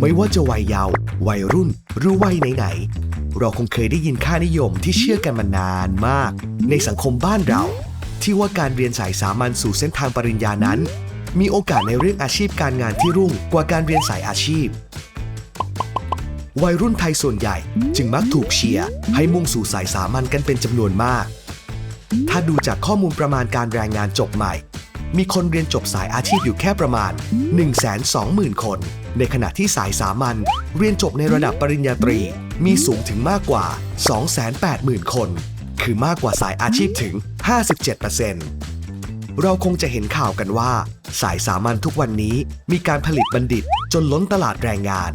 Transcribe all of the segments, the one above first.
ไม่ว่าจะวัยเยาว์วัยรุ่น หรือวัยไหนๆ เราคงเคยได้ยินค่านิยมที่เชื่อกันมานานมาก ในสังคมบ้านเรา ที่ว่าการเรียนสายสามัญสู่เส้นทางปริญญานั้น มีโอกาสในเรื่องอาชีพการงานที่รุ่งกว่าการเรียนสายอาชีพ วัยรุ่นไทยส่วนใหญ่จึงมักถูกเชียร์ให้มุ่งสู่สายสามัญกันเป็นจำนวนมาก ถ้าดูจากข้อมูลประมาณการแรงงานจบใหม่ มีคนเรียนจบสายอาชีพอยู่แค่ประมาณ 120,000 คน ในขณะที่สายสามัญเรียนจบในระดับปริญญาตรี มีสูงถึงมากกว่า 280,000 คน คือมากกว่าสายอาชีพถึง 57%เราคงจะเห็นข่าวกันว่า สายสามัญทุกวันนี้มีการผลิตบัณฑิตจนล้นตลาดแรงงาน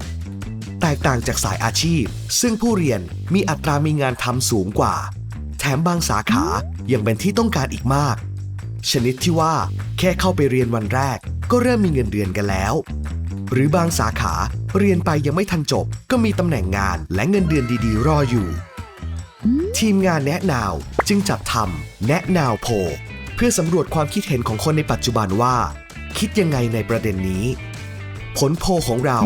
แตกต่างจากสายอาชีพ ซึ่งผู้เรียนมีอัตรามีงานทำสูงกว่า แถมบางสาขายังเป็นที่ต้องการอีกมาก ชนิดที่ว่าแค่เข้าไปเรียนวันแรก ก็เริ่มมีเงินเดือนกันแล้ว หรือบางสาขาเรียนไปยังไม่ทันจบ ก็มีตำแหน่งงานและเงินเดือนดีๆ รออยู่ ทีมงานแนะนาวจึงจัดทำแนะนาวโพเพื่อสำรวจความคิดเห็นของคนในปัจจุบันว่า คิดยังไงในประเด็นนี้ ผลโพของเรา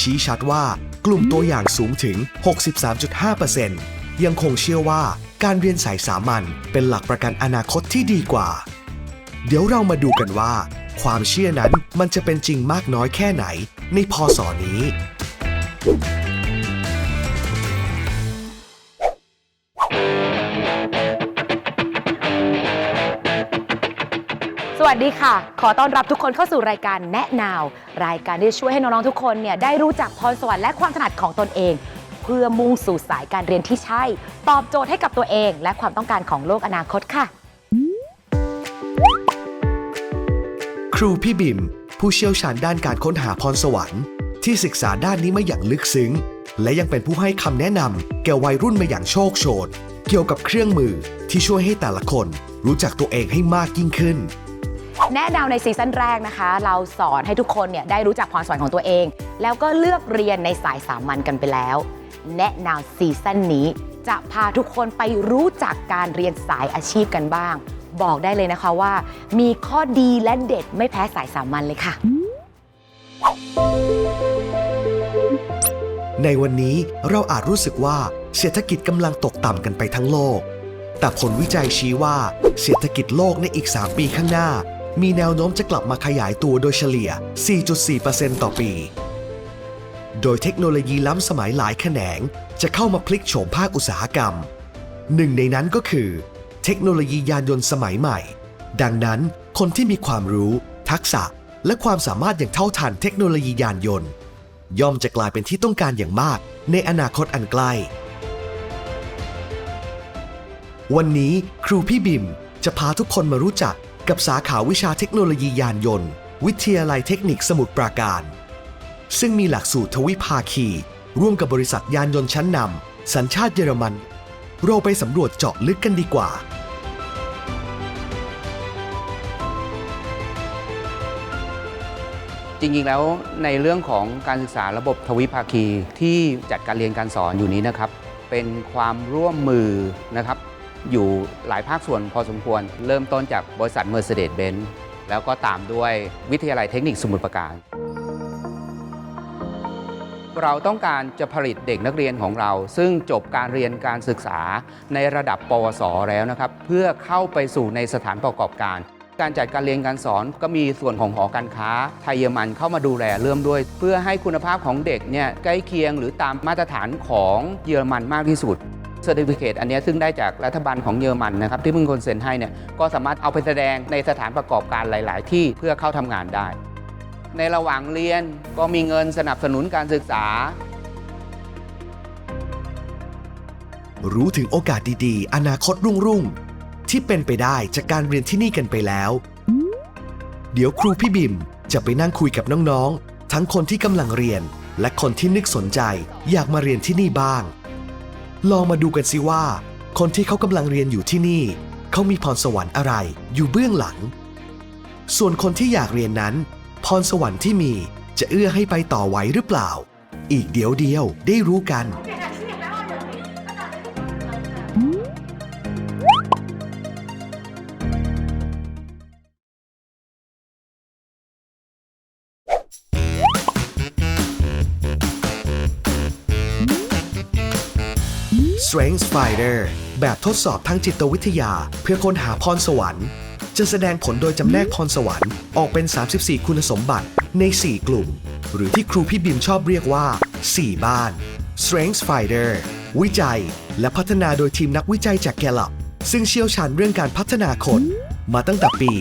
ชี้ชัดว่ากลุ่มตัวอย่างสูงถึง 63.5%ยังคงเชื่อว่าการเรียนสายสามัญเป็นหลักประกันอนาคตที่ดีกว่า เดี๋ยวเรามาดูกันว่า ความเชื่อนั้นมันจะเป็นจริงมากน้อยแค่ไหน ในพศนี้ สวัสดีค่ะ ขอต้อนรับทุกคนเข้าสู่รายการแนะนาว รายการที่ช่วยให้น้อง ๆ ทุกคนเนี่ยได้รู้จักพรสวรรค์และความถนัดของตนเอง เพื่อมุ่งสู่สายการเรียนที่ใช่ ตอบโจทย์ให้กับตัวเอง และความต้องการของโลกอนาคตค่ะ ครูพี่บิมผู้เชี่ยวชาญด้านการค้นหาพรสวรรค์ ที่ศึกษาด้านนี้มาอย่างลึกซึ้ง และยังเป็นผู้ให้คำแนะนำแก่วัยรุ่นมาอย่างโชคโชน เกี่ยวกับเครื่องมือที่ช่วยให้แต่ละคนรู้จักตัวเองให้มากยิ่งขึ้น แนะนำในซีซั่นแรกนะคะ เราสอนให้ทุกคนเนี่ยได้รู้จักพรสวรรค์ของตัวเอง แล้วก็เลือกเรียนในสายสามัญกันไปแล้ว แนะนำซีซั่นนี้จะพาทุกคนไปรู้จักการเรียนสายอาชีพกันบ้าง บอกได้เลยนะคะว่า มีข้อดีและเด็ดไม่แพ้สายสามัญเลยค่ะ ในวันนี้เราอาจรู้สึกว่าเศรษฐกิจกำลังตกต่ำกันไปทั้งโลก แต่ผลวิจัยชี้ว่าเศรษฐกิจโลกในอีก 3 ปีข้างหน้า มีแนวโน้มจะกลับมาขยายตัวโดยเฉลี่ย 4.4%ต่อปี โดยเทคโนโลยีล้ำสมัยหลายแขนง จะเข้ามาพลิกโฉมภาคอุตสาหกรรม หนึ่งในนั้นก็คือ เทคโนโลยียานยนต์สมัยใหม่ ดังนั้นคนที่มีความรู้ ทักษะ และความสามารถอย่างเท่าทันเทคโนโลยียานยนต์ ย่อมจะกลายเป็นที่ต้องการอย่างมากในอนาคตอันใกล้ วันนี้ครูพี่บิมจะพาทุกคนมารู้จักกับสาขาวิชาเทคโนโลยียานยนต์ วิทยาลัยเทคนิคสมุทรปราการ ซึ่งมีหลักสูตรทวิภาคี ร่วมกับบริษัทยานยนต์ชั้นนำสัญชาติเยอรมัน เราไปสำรวจเจาะลึกกันดีกว่า จริงๆ แล้วในเรื่องของการศึกษาระบบทวิภาคีที่จัดการเรียนการสอนอยู่นี้นะครับ เป็นความร่วมมือนะครับ อยู่หลายภาคส่วนพอสมควร เริ่มต้นจากบริษัท Mercedes-Benz แล้วก็ตามด้วยวิทยาลัยเทคนิคสมุทรปราการ เราต้องการจะผลิตเด็กนักเรียนของเรา ซึ่งจบการเรียนการศึกษาในระดับปวสแล้วนะครับ เพื่อเข้าไปสู่ในสถานประกอบการ การจัดการเรียนการสอนก็มีส่วนของหอการค้า ไทยเยอรมันเข้ามาดูแลเริ่มด้วย เพื่อให้คุณภาพของเด็กเนี่ยใกล้เคียงหรือตามมาตรฐานของเยอรมันมากที่สุดเซอร์ติฟิเคตอันนี้ซึ่งได้จากรัฐบาลของเยอรมันนะครับที่เพิ่งคนเซ็นให้เนี่ยก็สามารถเอาไปแสดงในสถานประกอบการหลาย ๆ ที่เพื่อเข้าทำงานได้ ในระหว่างเรียนก็มีเงินสนับสนุนการศึกษา รู้ถึงโอกาสดีๆ อนาคตรุ่งรุ่งที่เป็นไปได้จากการเรียนที่นี่กันไปแล้ว เดี๋ยวครูพี่บิมจะไปนั่งคุยกับน้องๆ ทั้งคนที่กำลังเรียน และคนที่นึกสนใจอยากมาเรียนที่นี่บ้าง ลองมาดูกันสิว่า คนที่เขากำลังเรียนอยู่ที่นี่ เขามีพรสวรรค์อะไรอยู่เบื้องหลัง ส่วนคนที่อยากเรียนนั้น พรสวรรค์ที่มีจะเอื้อให้ไปต่อไหวหรือเปล่า อีกเดี๋ยวเดียวได้รู้กัน Strength Finder แบบทดสอบทางจิตวิทยา เพื่อค้นหาพรสวรรค์ จะแสดงผลโดยจำแนกพรสวรรค์ออกเป็น 34 คุณสมบัติใน 4 กลุ่ม หรือที่ครูพี่บิมชอบเรียกว่า 4 บ้าน Strength Finder วิจัย และพัฒนาโดยทีมนักวิจัยจาก Gallup ซึ่งเชี่ยวชาญเรื่องการพัฒนาคน มาตั้งแต่ปี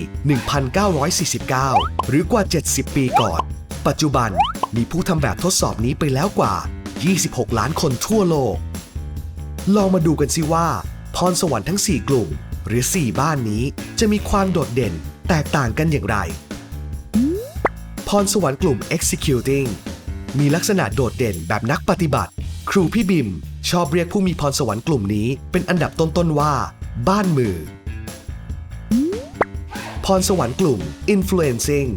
1949 หรือกว่า 70 ปีก่อน ปัจจุบันมีผู้ทำแบบทดสอบนี้ไปแล้วกว่า 26 ล้านคนทั่วโลก ลองมาดูกันสิว่า พรสวรรค์ทั้ง 4 กลุ่ม หรือ 4 บ้านนี้จะมีความโดดเด่นแตกต่างกันอย่างไร พรสวรรค์กลุ่ม executing มีลักษณะโดดเด่นแบบนักปฏิบัติ ครูพี่บิม ชอบเรียกผู้มีพรสวรรค์กลุ่มนี้เป็นอันดับต้นๆว่า บ้านมือ พรสวรรค์กลุ่ม influencing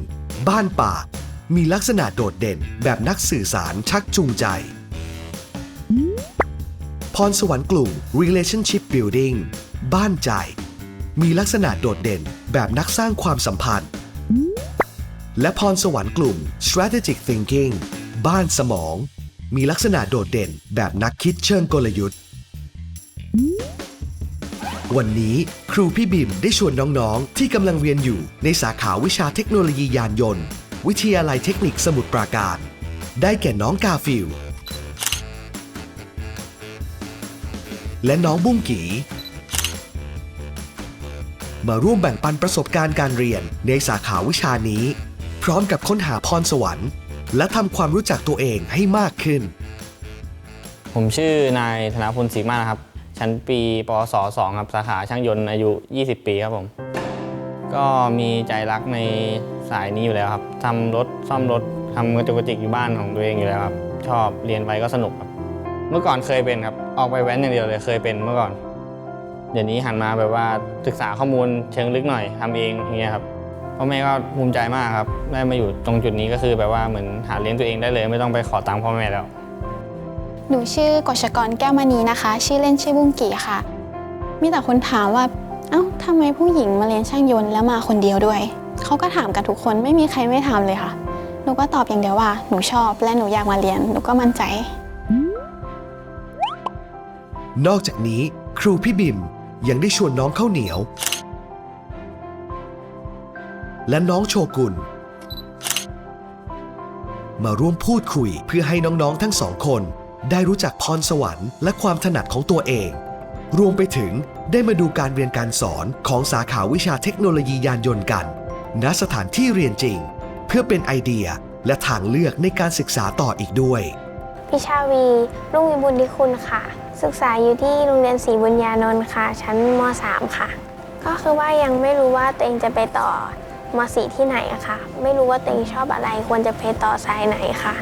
บ้านปาก มีลักษณะโดดเด่นแบบนักสื่อสารชักจูงใจ พรสวรรค์กลุ่ม relationship building บ้านใจ มีลักษณะโดดเด่นแบบนักสร้างความสัมพันธ์ และพรสวรรค์กลุ่ม strategic thinking บ้านสมอง มีลักษณะโดดเด่นแบบนักคิดเชิงกลยุทธ์ วันนี้ครูพี่บิมได้ชวนน้องๆ ที่กำลังเรียนอยู่ในสาขาวิชาเทคโนโลยียานยนต์ วิทยาลัยเทคนิคสมุทรปราการ ได้แก่น้องกาฟิลและน้องบุ้งกี มาร่วมแบ่งปันประสบการณ์การเรียนในสาขาวิชานี้ พร้อมกับค้นหาพรสวรรค์ และทำความรู้จักตัวเองให้มากขึ้น ผมชื่อนายธนพลศรีมานะครับ ชั้นปีปวส2ครับสาขาช่างยนต์อายุ 20 ปีครับผม ก็มีใจรักในสายนี้อยู่แล้วครับทำรถซ่อมรถทำกระจุกกระจิกอยู่บ้านของตัวเองอยู่แล้วครับชอบเรียนไปก็สนุกครับ เมื่อก่อนเคยเป็นครับ ออกไปแว้นอย่างเดียวเลยเคยเป็นเมื่อก่อน เดี๋ยวนี้หันมาแบบว่าศึกษาข้อมูลเชิงลึกหน่อยทำเองอย่างเงี้ยครับพ่อแม่ก็ภูมิใจมากครับได้มาอยู่ตรงจุดนี้ก็คือแบบว่าเหมือนหาเลี้ยงตัวเองได้เลย ไม่ต้องไปขอตังค์พ่อแม่แล้ว หนูชื่อกฎชกรแก้วมณีนะคะ ชื่อเล่นชื่อบุ้งกี่ค่ะ มีแต่คนถามว่าเอ้าทำไมผู้หญิงมาเรียนช่างยนต์แล้วมาคนเดียวด้วยเขาก็ถามกันทุกคนไม่มีใครไม่ถามเลยค่ะหนูก็ตอบอย่างเดียวว่าหนูชอบและหนูอยากมาเรียนหนูก็มั่นใจ นอกจากนี้ครูพี่บิม ยังได้ชวนน้องข้าวเหนียว และน้องโชกุนมาร่วมพูดคุยเพื่อให้น้องๆทั้งสองคน ได้รู้จักพรสวรรค์และความถนัดของตัวเอง รวมไปถึงได้มาดูการเรียนการสอนของสาขาวิชาเทคโนโลยียานยนต์กันณสถานที่เรียนจริง เพื่อเป็นไอเดียและทางเลือกในการศึกษาต่ออีกด้วย พิชาวี รุ่งวิบุญทิคุณค่ะ ศึกษาอยู่ที่โรงเรียนศรีบุญญานนท์ค่ะ ชั้นม .3 ค่ะ ก็คือว่ายังไม่รู้ว่าตัวเองจะไปต่อม .4 ที่ไหนอะค่ะ ไม่รู้ว่าตัวเองชอบอะไรควรจะไปต่อสายไหนค่ะ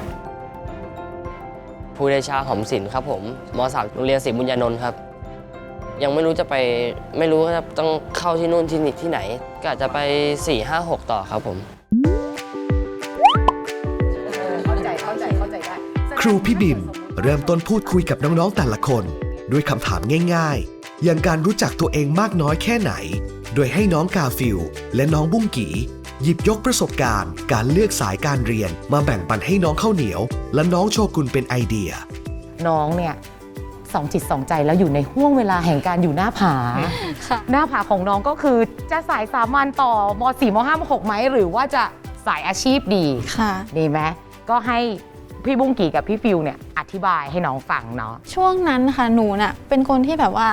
ภูเดชาหอมศิลป์ครับผมมสามโรงเรียนศรีบุญญานนท์ครับ ยังไม่รู้จะไปไม่รู้ว่าต้องเข้าที่นู่นที่นี่ที่ไหน ก็อาจจะไป 4 5 6 ต่อครับผม รูพี่บิมเริ่มต้นพูดคุยกับน้องๆแต่ละคน ด้วยคำถามง่ายๆ อย่างการรู้จักตัวเองมากน้อยแค่ไหน โดยให้น้องกาฟิลและน้องบุ้งกีหยิบยกประสบการณ์ การเลือกสายการเรียนมาแบ่งปันให้น้องข้าวเหนียว และน้องโชกุนเป็นไอเดีย น้องเนี่ยสองจิตสองใจแล้วอยู่ในห่วงเวลาแห่งการอยู่หน้าผา ค่ะ หน้าผาของน้องก็คือจะสายสามัญต่อม .4 ม .5 ม .6 ไหมหรือว่าจะสายอาชีพดี ค่ะ ดีไหมก็ให้ พี่บุ้งกี่กับพี่ฟิวเนี่ยอธิบายให้น้องฟังเนาะช่วงนั้นค่ะหนูน่ะเป็นคนที่แบบว่า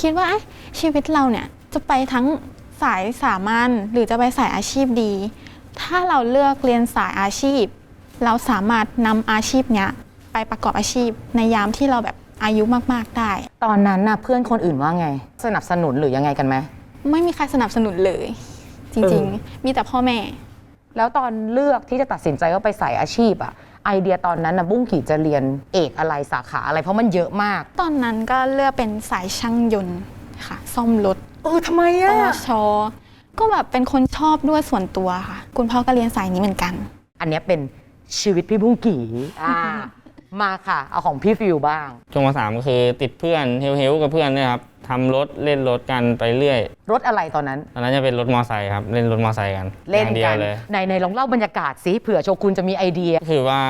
คิดว่าเอ๊ะชีวิตเราเนี่ยจะไปทั้งสายสามัญหรือจะไปสายอาชีพดี ถ้าเราเลือกเรียนสายอาชีพ เราสามารถนำอาชีพเนี้ยไปประกอบอาชีพในยามที่เราแบบอายุมากๆได้ ตอนนั้นน่ะเพื่อนคนอื่นว่าไง สนับสนุนหรือยังไงกันไหมไม่มีใครสนับสนุนเลย จริงเออๆมีแต่พ่อแม่ แล้วตอนเลือกที่จะตัดสินใจว่าไปสายอาชีพอะ ไอเดียตอนนั้นนะบุ้งกี่จะเรียนเอกอะไรสาขาอะไรเพราะมันเยอะมาก ตอนนั้นก็เลือกเป็นสายช่างยนต์ค่ะ ซ่อมรถเออทำไมปอะวช ก็แบบเป็นคนชอบด้วยส่วนตัวค่ะ คุณพ่อก็เรียนสายนี้เหมือนกัน อันเนี้ยเป็นชีวิตพี่บุ้งกี่อ่ามาค่ะ เอาของพี่ฟิวบ้าง ช่วงมสามก็คือติดเพื่อนเฮลๆกับเพื่อนเนี่ยครับ ทำรถเล่นรถกันไปเรื่อยรถอะไรตอนนั้น ตอนนั้นจะเป็นรถมอไซค์ครับ เล่นรถมอไซค์กันเล่นอย่างเดียกัวนเลย ในในลองเล่าบรรยากาศสิเผื่อโชกุนจะมีไอเดีย ก็คือว่า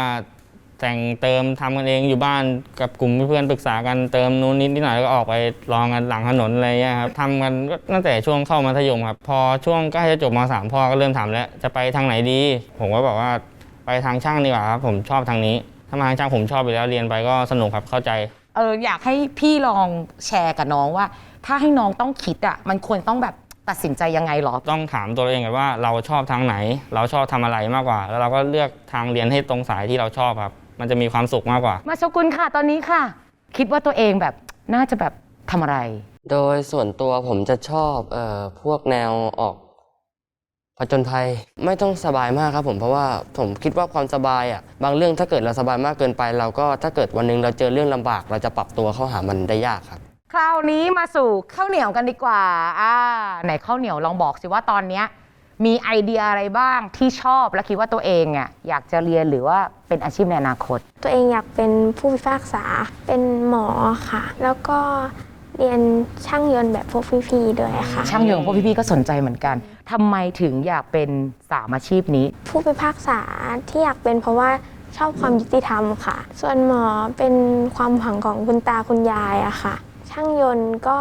แแต่งเติมทำกันเองอยู่บ้านกับกลุ่มเพื่อนๆปรึกษากันเติมนู้นนิดนิดหน่อยแล้วก็ออกไปลองกันหลังถนนอะไรเงี้ยครับทำกันก็ตั้งแต่ช่วงเข้ามัธยมครับ พอช่วงใกล้จะจบมสามพ่อก็เริ่มถามแล้วจะไปทางไหนดี ผมก็บอกว่าไปทางช่างดีกว่าครับผมชอบทางนี้ถ้ามาทางช่างผมชอบไปแล้วเรียนไปก็สนุกครับเข้าใจ เอออยากให้พี่ลองแชร์กับน้องว่า ถ้าให้น้องต้องคิดอะมันควรต้องแบบตัดสินใจยังไงหรอ ต้องถามตัวเราเองก่อนว่าเราชอบทางไหน เราชอบทำอะไรมากกว่า แล้วเราก็เลือกทางเรียนให้ตรงสายที่เราชอบครับ มันจะมีความสุขมากกว่า มาโชกุนค่ะตอนนี้ค่ะ คิดว่าตัวเองแบบน่าจะแบบทำอะไร โดยส่วนตัวผมจะชอบเอ่อพวกแนวออก ผจญภัยไม่ต้องสบายมากครับผมเพราะว่าผมคิดว่าความสบายอะบางเรื่องถ้าเกิดเราสบายมากเกินไป เราก็ถ้าเกิดวันหนึงเราเจอเรื่องลำบาก เราจะปรับตัวเข้าหามันได้ยากครับ คราวนี้มาสู่ข้าวเหนียวกันดีกว่าอ่าไหนข้าวเหนียวลองบอกสิว่าตอนเนี้ยมีไอเดียอะไรบ้างที่ชอบและคิดว่าตัวเองอะอยากจะเรียนหรือว่าเป็นอาชีพในอนาคต ตัวเองอยากเป็นผู้พิพากษา เป็นหมอค่ะ แล้วก็เรียนช่างยนต์แบบพวกพี่ๆด้วยค่ะ ช่างยนต์พวกพี่ๆก็สนใจเหมือนกัน ทำไมถึงอยากเป็นสามอาชีพนี้ ผู้พิพากษาที่อยากเป็นเพราะว่าชอบความยุติธรรมค่ะ ส่วนหมอเป็นความหวังของคุณตาคุณยายอะค่ะ ช่างยนต์ก็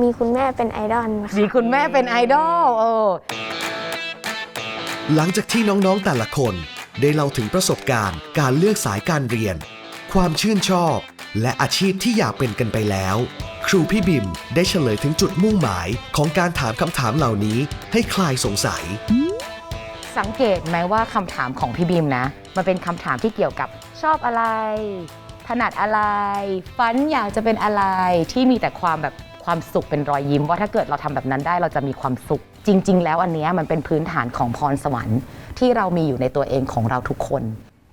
มีคุณแม่เป็นไอดอลค่ะ ดีคุณแม่เป็นไอดอลเออ หลังจากที่น้องๆแต่ละคนได้เล่าถึงประสบการณ์ การเลือกสายการเรียน ความชื่นชอบ และอาชีพที่อยากเป็นกันไปแล้ว ครูพี่บิมได้เฉลยถึงจุดมุ่งหมายของการถามคำถามเหล่านี้ให้คลายสงสัย สังเกตไหมว่าคำถามของพี่บีมนะ มันเป็นคำถามที่เกี่ยวกับชอบอะไร ถนัดอะไร ฝันอยากจะเป็นอะไรที่มีแต่ความแบบความสุขเป็นรอยยิ้ม ว่าถ้าเกิดเราทำแบบนั้นได้เราจะมีความสุข จริง ๆ แล้วอันเนี้ยมันเป็นพื้นฐานของพรสวรรค์ ที่เรามีอยู่ในตัวเองของเราทุกคน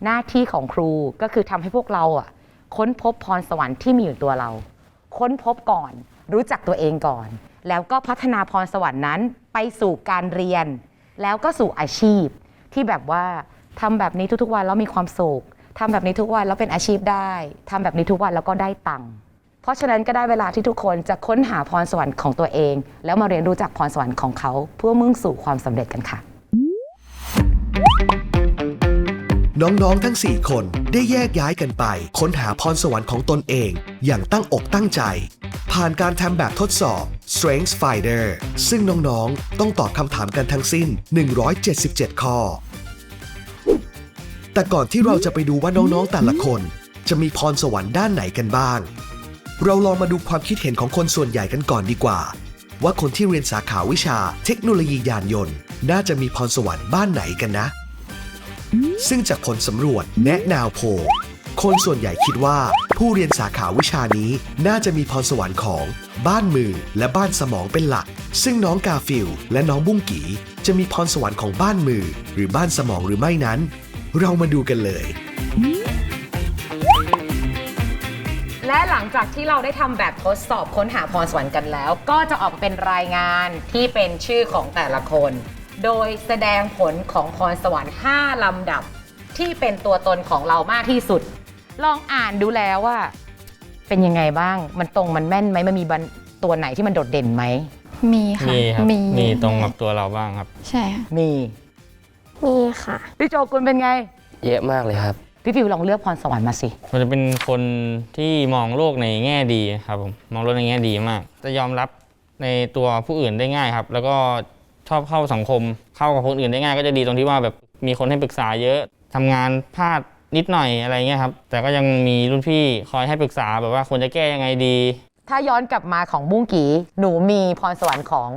หน้าที่ของครูก็คือทำให้พวกเราอะค้นพบพรสวรรค์ที่มีอยู่ตัวเรา ค้นพบก่อน รู้จักตัวเองก่อน แล้วก็พัฒนาพรสวรรค์นั้นไปสู่การเรียน แล้วก็สู่อาชีพ ที่แบบว่าทำแบบนี้ทุกๆวันแล้วมีความสุขทำแบบนี้ทุกวันแล้วเป็นอาชีพได้ทำแบบนี้ทุกวันแล้วก็ได้ตังค์เพราะฉะนั้นก็ได้เวลาที่ทุกคนจะค้นหาพรสวรรค์ของตัวเอง แล้วมาเรียนรู้จักพรสวรรค์ของเขาเพื่อมุ่งสู่ความสำเร็จกันค่ะ น้องๆทั้ง 4 คนได้แยกย้ายกันไป ค้นหาพรสวรรค์ของตนเอง อย่างตั้งอกตั้งใจ ผ่านการทำแบบทดสอบ Strengths Finder ซึ่งน้องๆ ต้องตอบคำถามกันทั้งสิ้น 177 ข้อ แต่ก่อนที่เราจะไปดูว่าน้องๆแต่ละคน จะมีพรสวรรค์ด้านไหนกันบ้าง เราลองมาดูความคิดเห็นของคนส่วนใหญ่กันก่อนดีกว่า ว่าคนที่เรียนสาขาวิชาเทคโนโลยียานยนต์ น่าจะมีพรสวรรค์บ้านไหนกันนะ ซึ่งจากผลสำรวจแนะนาวโพลคนส่วนใหญ่คิดว่าผู้เรียนสาขาวิชานี้น่าจะมีพรสวรรค์ของบ้านมือและบ้านสมองเป็นหลัก ซึ่งน้องกาฟิลและน้องบุ้งกีจะมีพรสวรรค์ของบ้านมือหรือบ้านสมองหรือไม่นั้น เรามาดูกันเลย และหลังจากที่เราได้ทำแบบทดสอบค้นหาพรสวรรค์กันแล้ว ก็จะออกมาเป็นรายงานที่เป็นชื่อของแต่ละคน โดยแสดงผลของพรสวรรค์ 5 ลำดับที่เป็นตัวตนของเรามากที่สุด ลองอ่านดูแล้วว่า เป็นยังไงบ้าง มันตรงมันแม่นไหมมันมีบันตัวไหนที่มันโดดเด่นไหม มีค่ะ มีครับ มีมีตรงกับตัวเราบ้างครับ ใช่ค่ะมี มีค่ะ พี่โจกุลเป็นไง เยอะมากเลยครับ พี่ฟิวลองเลือกพรสวรรค์มาสิผมจะเป็นคนที่มองโลกในแง่ดีครับผม มองโลกในแง่ดีมาก จะยอมรับในตัวผู้อื่นได้ง่ายครับ แล้วก็ ชอบเข้าสังคม เข้ากับคนอื่นได้ง่ายก็จะดีตรงที่ว่าแบบมีคนให้ปรึกษาเยอะทำงานพลาดนิดหน่อยอะไรเงี้ยครับ แต่ก็ยังมีรุ่นพี่คอยให้ปรึกษาแบบว่าควรจะแก้ยังไงดี ถ้าย้อนกลับมาของบุ้งกีหนูมีพรสวรรค์ของ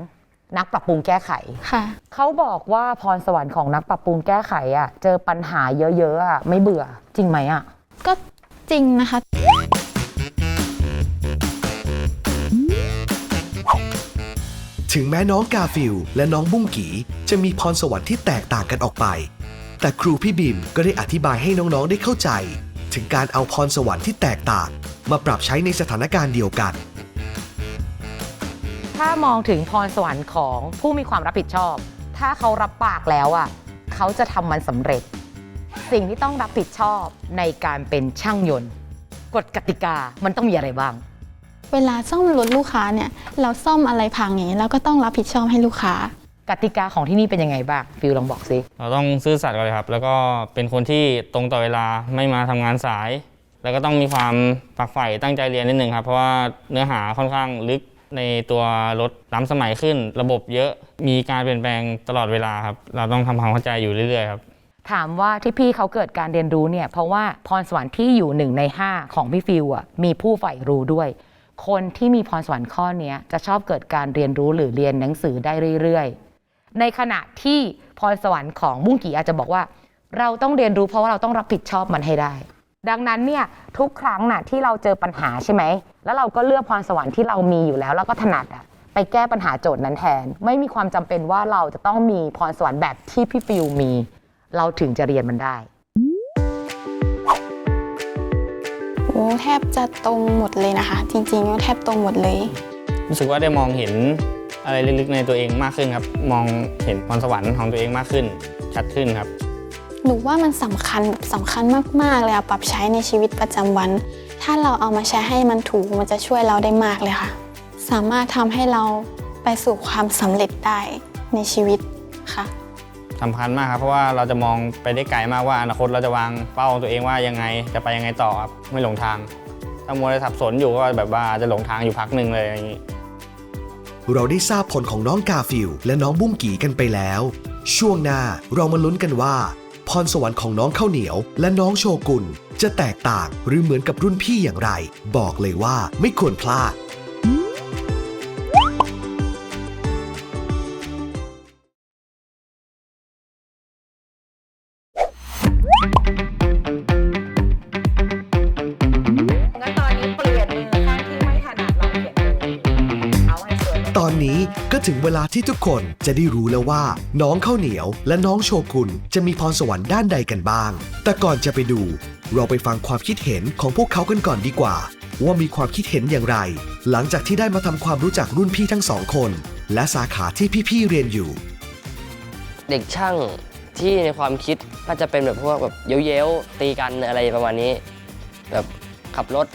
นักปรับปรุงแก้ไขค่ะเขาบอกว่าพรสวรรค์ของนักปรับปรุงแก้ไขอะเจอปัญหาเยอะๆอะไม่เบื่อจริงไหมอะก็จริงนะคะ ถึงแม้น้องกาฟิลและน้องบุ้งกีจะมีพรสวรรค์ที่แตกต่างกันออกไป แต่ครูพี่บิมก็ได้อธิบายให้น้องๆได้เข้าใจ ถึงการเอาพรสวรรค์ที่แตกต่าง มาปรับใช้ในสถานการณ์เดียวกัน ถ้ามองถึงพรสวรรค์ของผู้มีความรับผิดชอบ ถ้าเขารับปากแล้วอะเขาจะทำมันสำเร็จ สิ่งที่ต้องรับผิดชอบในการเป็นช่างยนต์กฎกติกามันต้องมีอะไรบ้าง เวลาซ่อมรถลูกค้าเนี่ยเราซ่อมอะไรพังอย่างนี้เราก็ต้องรับผิดชอบให้ลูกค้ากติกาของที่นี่เป็นยังไงบ้างฟิลลองบอกสิเราต้องซื่อสัตย์กันเลยครับ แล้วก็เป็นคนที่ตรงต่อเวลาไม่มาทำงานสาย แล้วก็ต้องมีความฝักใฝ่ตั้งใจเรียนนิดนึงครับ เพราะว่าเนื้อหาค่อนข้างลึกในตัวรถล้ำสมัยขึ้น ระบบเยอะมีการเปลี่ยนแปลงตลอดเวลาครับ เราต้องทำความเข้าใจอยู่เรื่อยๆครับถามว่าที่พี่เขาเกิดการเรียนรู้เนี่ยเพราะว่าพรสวรรค์ที่อยู่หนึ่งใน 5 ของพี่ฟิวอะมีผู้ใฝ่รู้ด้วย คนที่มีพรสวรรค์ข้อนี้จะชอบเกิดการเรียนรู้หรือเรียนหนังสือได้เรื่อยๆ ในขณะที่พรสวรรค์ของบุ้งกี่อาจจะบอกว่า เราต้องเรียนรู้เพราะว่าเราต้องรับผิดชอบมันให้ได้ ดังนั้นเนี่ยทุกครั้งน่ะที่เราเจอปัญหาใช่ไหม แล้วเราก็เลือกพรสวรรค์ที่เรามีอยู่แล้วแล้วก็ถนัดอะไปแก้ปัญหาโจทย์นั้นแทน ไม่มีความจำเป็นว่าเราจะต้องมีพรสวรรค์แบบที่พี่ฟิวมี เราถึงจะเรียนมันได้ แทบจะตรงหมดเลยนะคะ จริงๆก็แทบตรงหมดเลย รู้สึกว่าได้มองเห็นอะไรลึกๆในตัวเองมากขึ้นครับ มองเห็นพรสวรรค์ของตัวเองมากขึ้น ชัดขึ้นครับ หนูว่ามันสำคัญแบบสำคัญมากๆเลยอะปรับใช้ในชีวิตประจำวัน ถ้าเราเอามาใช้ให้มันถูกมันจะช่วยเราได้มากเลยค่ะ สามารถทำให้เราไปสู่ความสำเร็จได้ในชีวิตค่ะ สำคัญมากครับเพราะว่าเราจะมองไปได้ไกลมากว่าอนาคตเราจะวางเป้าตัวเองว่ายังไงจะไปยังไงต่อครับไม่หลงทาง ถ้ามัวแต่สับสนอยู่ก็แบบว่าจะหลงทางอยู่พักหนึ่งเลยอย่างนี้เราได้ทราบผลของน้องกาฟิลและน้องบุ้งกีกันไปแล้ว ช่วงหน้าเรามาลุ้นกันว่า พรสวรรค์ของน้องข้าวเหนียว และน้องโชกุนจะแตกต่างหรือเหมือนกับรุ่นพี่อย่างไร บอกเลยว่าไม่ควรพลาด ลาที่ทุกคนจะได้รู้แล้วว่า น้องข้าวเหนียวและน้องโชกุนจะมีพรสวรรค์ด้านใดกันบ้าง แต่ก่อนจะไปดู เราไปฟังความคิดเห็นของพวกเขากันก่อนดีกว่า ว่ามีความคิดเห็นอย่างไร หลังจากที่ได้มาทำความรู้จักรุ่นพี่ทั้งสองคน และสาขาที่พี่ๆเรียนอยู่ เด็กช่างที่ในความคิดก็จะเป็นแบบพวกแบบเย้ยวๆตีกันอะไรประมาณนี้ แบบขับรถ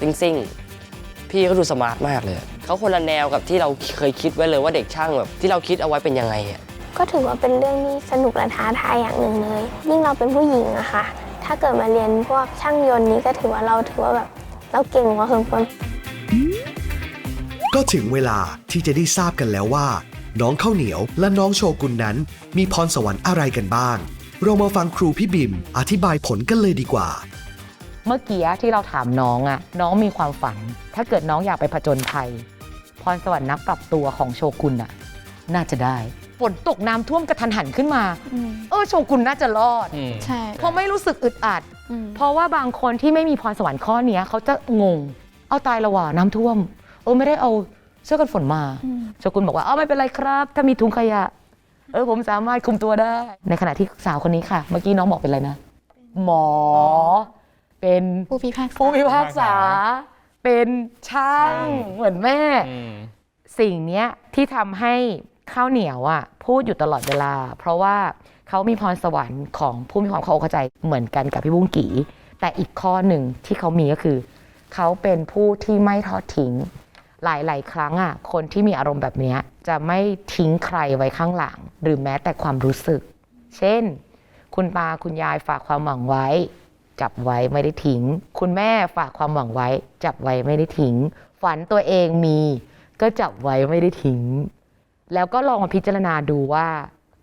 ซิ่งซิ่งๆ พี่เขาดูสมาร์ทมากเลยเขาคนละแนวกับที่เราเคยคิดไว้เลยว่าเด็กช่างแบบที่เราคิดเอาไว้เป็นยังไงอะก็ถือว่าเป็นเรื่องที่สนุกและท้าทายอย่างหนึ่งเลย ยิ่งเราเป็นผู้หญิงอะค่ะ ถ้าเกิดมาเรียนพวกช่างยนต์นี้ก็ถือว่าเราถือว่าแบบเราเก่งกว่าคนคนก็ถึงเวลาที่จะได้ทราบกันแล้วว่า น้องข้าวเหนียวและน้องโชกุนนั้น มีพรสวรรค์อะไรกันบ้าง เรามาฟังครูพี่บิมอธิบายผลกันเลยดีกว่า เมื่อกี้ที่เราถามน้องอะน้องมีความฝัน ถ้าเกิดน้องอยากไปผจญภัย พรสวรรค์นักปรับตัวของโชกุนอะน่าจะได้ฝนตกน้ำท่วมกระทันหันขึ้นมา อืมเออโชกุนน่าจะรอดใช่เพราะไม่รู้สึกอึดอัด อืมเพราะว่าบางคนที่ไม่มีพรสวรรค์ข้อเนี้ยเขาจะงง เอาตายและว่ะน้ำท่วม เออไม่ได้เอาเสื้อกันฝนมาอืม โชกุนบอกว่า เอาไม่เป็นไรครับ ถ้ามีถุงขยะ เออผมสามารถคุมตัวได้ ในขณะที่สาวคนนี้ค่ะ เมื่อกี้น้องบอกเป็นอะไรนะ หมอ เป็นผู้พิพากษา ผู้พิพากษา เป็นช่างช่างเหมือนแม่อืมสิ่งเนี้ยที่ทำให้ข้าวเหนียวอะพูดอยู่ตลอดเวลา เพราะว่าเขามีพรสวรรค์ของผู้มีความเข้าอกเข้าใจเหมือนกันกับพี่บุ้งกีแต่อีกข้อหนึ่งที่เขามีก็คือ เขาเป็นผู้ที่ไม่ทอดทิ้ง หลาย ๆ ครั้งอะคนที่มีอารมณ์แบบเนี้ยจะไม่ทิ้งใครไว้ข้างหลัง หรือแม้แต่ความรู้สึก เช่น คุณตาคุณยายฝากความหวังไว้ จับไว้ไม่ได้ทิ้ง คุณแม่ฝากความหวังไว้ จับไว้ไม่ได้ทิ้ง ฝันตัวเองมี ก็จับไว้ไม่ได้ทิ้ง แล้วก็ลองมาพิจารณาดูว่า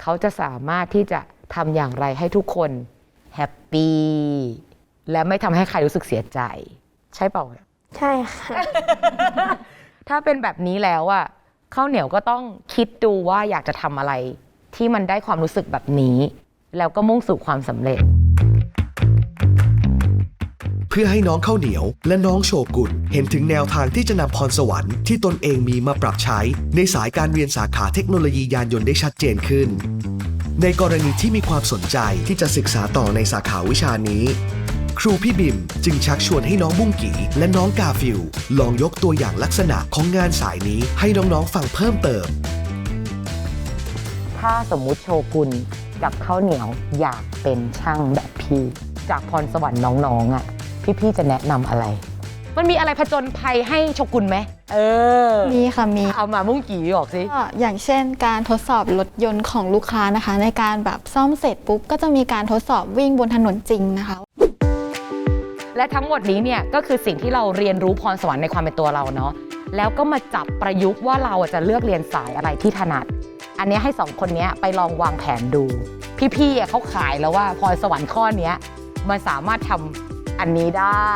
เขาจะสามารถที่จะทำอย่างไรให้ทุกคนแฮปปี้และไม่ทำให้ใครรู้สึกเสียใจ ใช่เปล่า ใช่ค่ะ ถ้าเป็นแบบนี้แล้วอะข้าวเหนียวก็ต้องคิดดูว่าอยากจะทำอะไร ที่มันได้ความรู้สึกแบบนี้ แล้วก็มุ่งสู่ความสำเร็จเพื่อให้น้องข้าวเหนียว และน้องโชกุนเห็นถึงแนวทางที่จะนำพรสวรรค์ที่ตนเองมีมาปรับใช้ ในสายการเรียนสาขาเทคโนโลยียานยนต์ได้ชัดเจนขึ้น ในกรณีที่มีความสนใจที่จะศึกษาต่อในสาขาวิชานี้ ครูพี่บิมจึงชักชวนให้น้องบุ้งกีและน้องกาฟิลลองยกตัวอย่างลักษณะของงานสายนี้ให้น้องๆฟังเพิ่มเติม ถ้าสมมุติโชกุนกับข้าวเหนียวอยากเป็นช่างแบบพี่ จากพรสวรรค์น้องๆอะ่ะ พี่ๆจะแนะนำอะไร มันมีอะไรผจญภัยให้โชกุนไหม เออ มีค่ะมีเอามามุ่งกี่บอกสิ ก็อย่างเช่น การทดสอบรถยนต์ของลูกค้านะคะ ในการแบบซ่อมเสร็จปุ๊บก็จะมีการทดสอบวิ่งบนถนนจริงนะคะ และทั้งหมดนี้เนี่ยก็คือสิ่งที่เราเรียนรู้พรสวรรค์ในความเป็นตัวเราเนาะแล้วก็มาจับประยุกต์ว่าเราจะเลือกเรียนสายอะไรที่ถนัด อันเนี้ยให้สองคนเนี้ยไปลองวางแผนดู พี่ๆอะเขาขายแล้วว่าพรสวรรค์ข้อเนี้ยมันสามารถทำ อันนี้ได้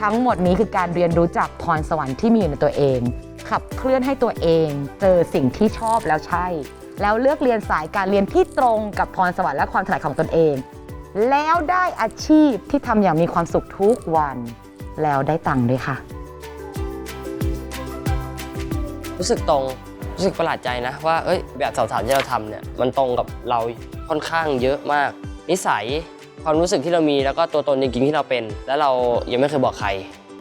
ทั้งหมดนี้คือการเรียนรู้จากพรสวรรค์ที่มีอยู่ในตัวเอง ขับเคลื่อนให้ตัวเอง เจอสิ่งที่ชอบแล้วใช่ แล้วเลือกเรียนสายการเรียนที่ตรงกับพรสวรรค์และความถนัดของตนเอง แล้วได้อาชีพที่ทำอย่างมีความสุขทุกวัน แล้วได้ตังค์ด้วยค่ะ รู้สึกตรงรู้สึกประหลาดใจนะว่าเอ้ยแบบสาวๆที่เราทำเนี่ยมันตรงกับเราค่อนข้างเยอะมาก นิสัย ความรู้สึกที่เรามีแล้วก็ตัวตนจริงๆที่เราเป็น แล้วเรายังไม่เคยบอกใคร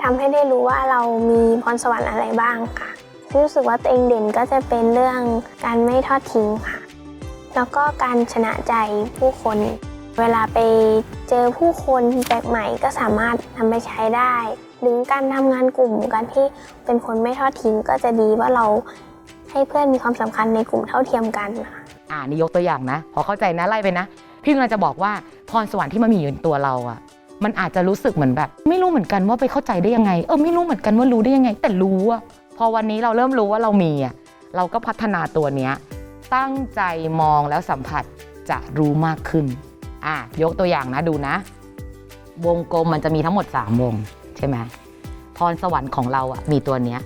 ทำให้ได้รู้ว่าเรามีพรสวรรค์อะไรบ้างค่ะที่รู้สึกว่าตัวเองเด่นก็จะเป็นเรื่องการไม่ทอดทิ้งค่ะ แล้วก็การชนะใจผู้คน เวลาไปเจอผู้คนแปลกใหม่ก็สามารถนำไปใช้ได้ หรือการทำงานกลุ่มการที่เป็นคนไม่ทอดทิ้งก็จะดีว่าเราให้เพื่อนมีความสำคัญในกลุ่มเท่าเทียมกันค่ะ อ่านี่ยกตัวอย่างนะ พอเข้าใจนะไล่ไปนะ พี่กำลังจะบอกว่าพรสวรรค์ที่มันมีอยู่ในตัวเราอะมันอาจจะรู้สึกเหมือนแบบ ไม่รู้เหมือนกันว่าไปเข้าใจได้ยังไง เออไม่รู้เหมือนกันว่ารู้ได้ยังไง แต่รู้อะพอวันนี้เราเริ่มรู้ว่าเรามีอะเราก็พัฒนาตัวเนี้ยตั้งใจมองแล้วสัมผัสจะรู้มากขึ้นอะยกตัวอย่างนะดูนะ วงกลมมันจะมีทั้งหมด 3 วงใช่ไหมพรสวรรค์ของเราอะมีตัวเนี้ย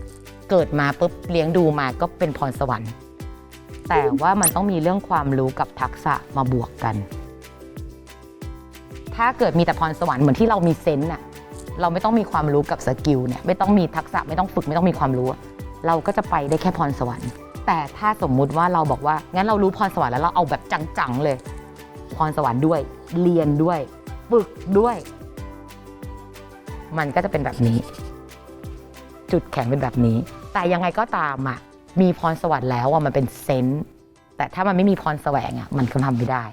เกิดมาปุ๊บเลี้ยงดูมาก็เป็นพรสวรรค์ แต่ว่ามันต้องมีเรื่องความรู้กับทักษะมาบวกกัน ถ้าเกิดมีแต่พรสวรรค์เหมือนที่เรามีเซนต์น่ะเราไม่ต้องมีความรู้กับสกิลเนี่ยไม่ต้องมีทักษะไม่ต้องฝึกไม่ต้องมีความรู้ เราก็จะไปได้แค่พรสวรรค์ แต่ถ้าสมมุติว่าเราบอกว่างั้นเรารู้พรสวรรค์แล้วเราเอาแบบจังๆเลย พรสวรรค์ด้วย เรียนด้วย ฝึกด้วย มันก็จะเป็นแบบนี้ จุดแข็งเป็นแบบนี้ แต่ยังไงก็ตามอะมีพรสวรรค์แล้วอะมันเป็นเซนส์แต่ถ้ามันไม่มีพรแสวงอะมันก็ทำไม่ได้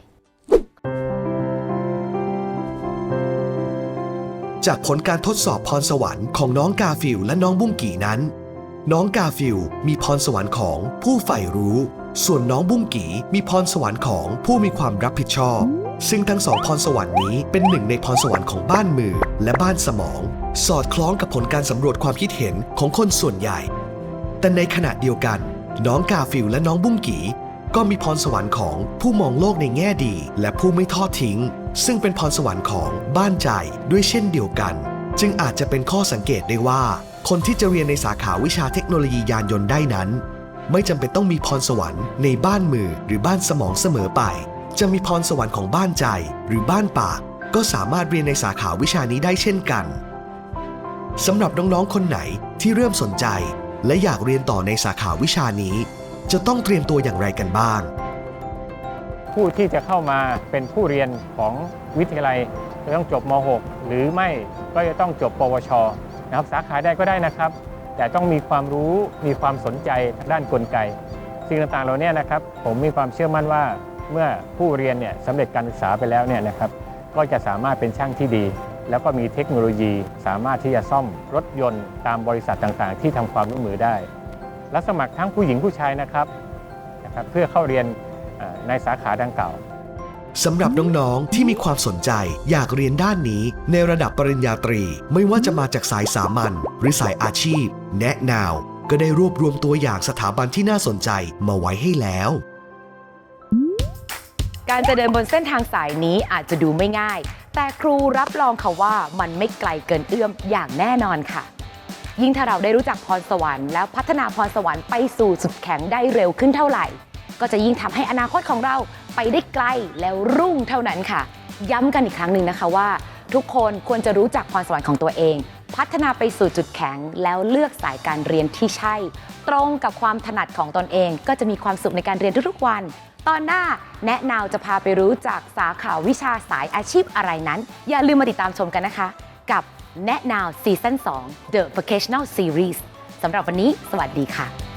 จากผลการทดสอบพรสวรรค์ของน้องกาฟิลและน้องบุ้งกี่นั้น น้องกาฟิลมีพรสวรรค์ของผู้ใฝ่รู้ ส่วนน้องบุ้งกี่มีพรสวรรค์ของผู้มีความรับผิดชอบ ซึ่งทั้งสองพรสวรรค์นี้เป็นหนึ่งในพรสวรรค์ของบ้านมือและบ้านสมอง สอดคล้องกับผลการสำรวจความคิดเห็นของคนส่วนใหญ่ แต่ในขณะเดียวกัน น้องกาฟิลและน้องบุ้งกีก็มีพรสวรรค์ของผู้มองโลกในแง่ดี และผู้ไม่ทอดทิ้ง ซึ่งเป็นพรสวรรค์ของบ้านใจด้วยเช่นเดียวกัน จึงอาจจะเป็นข้อสังเกตได้ว่า คนที่จะเรียนในสาขาวิชาเทคโนโลยียานยนต์ได้นั้น ไม่จำเป็นต้องมีพรสวรรค์ในบ้านมือหรือบ้านสมองเสมอไป จะมีพรสวรรค์ของบ้านใจหรือบ้านปาก ก็สามารถเรียนในสาขาวิชานี้ได้เช่นกันสำหรับน้องๆคนไหนที่เริ่มสนใจ และอยากเรียนต่อในสาขาวิชานี้ จะต้องเตรียมตัวอย่างไรกันบ้าง ผู้ที่จะเข้ามาเป็นผู้เรียนของวิทยาลัยจะต้องจบม .6 หรือไม่ก็จะต้องจบ ปวชนะครับสาขาใดก็ได้นะครับ แต่ต้องมีความรู้มีความสนใจทางด้านกลไกสิ่งต่างๆเหล่านี้นะครับ ผมมีความเชื่อมั่นว่าเมื่อผู้เรียนเนี่ยสำเร็จการศึกษาไปแล้วเนี่ยนะครับ ก็จะสามารถเป็นช่างที่ดี แล้วก็มีเทคโนโลยีสามารถที่จะซ่อมรถยนต์ตามบริษัทต่างๆ ที่ทำความร่วมมือได้รับสมัครทั้งผู้หญิงผู้ชายนะครับนะครับ เพื่อเข้าเรียน ในสาขาดังกล่าวสำหรับน้องๆ ที่มีความสนใจอยากเรียนด้านนี้ ในระดับปริญญาตรี ไม่ว่าจะมาจากสายสามัญหรือสายอาชีพ แนะนาวก็ได้รวบรวมตัวอย่างสถาบันที่น่าสนใจมาไว้ให้แล้ว การจะเดินบนเส้นทางสายนี้อาจจะดูไม่ง่าย แต่ครูรับรองค่ะว่ามันไม่ไกลเกินเอื้อมอย่างแน่นอนค่ะ ยิ่งถ้าเราได้รู้จักพรสวรรค์แล้วพัฒนาพรสวรรค์ไปสู่สุดแข็งได้เร็วขึ้นเท่าไหร่ ก็จะยิ่งทำให้อนาคตของเราไปได้ไกลแล้วรุ่งเท่านั้นค่ะ ย้ำกันอีกครั้งหนึ่งนะคะว่า ทุกคนควรจะรู้จักพรสวรรค์ของตัวเอง พัฒนาไปสู่จุดแข็งแล้วเลือกสายการเรียนที่ใช่ ตรงกับความถนัดของตนเอง ก็จะมีความสุขในการเรียนทุกๆวัน ตอนหน้าแนะนาวจะพาไปรู้จักสาขาวิชาสายอาชีพอะไรนั้น อย่าลืมมาติดตามชมกันนะคะ กับแนะนาวซีซั่น2 The Vocational Series สำหรับวันนี้ สวัสดีค่ะ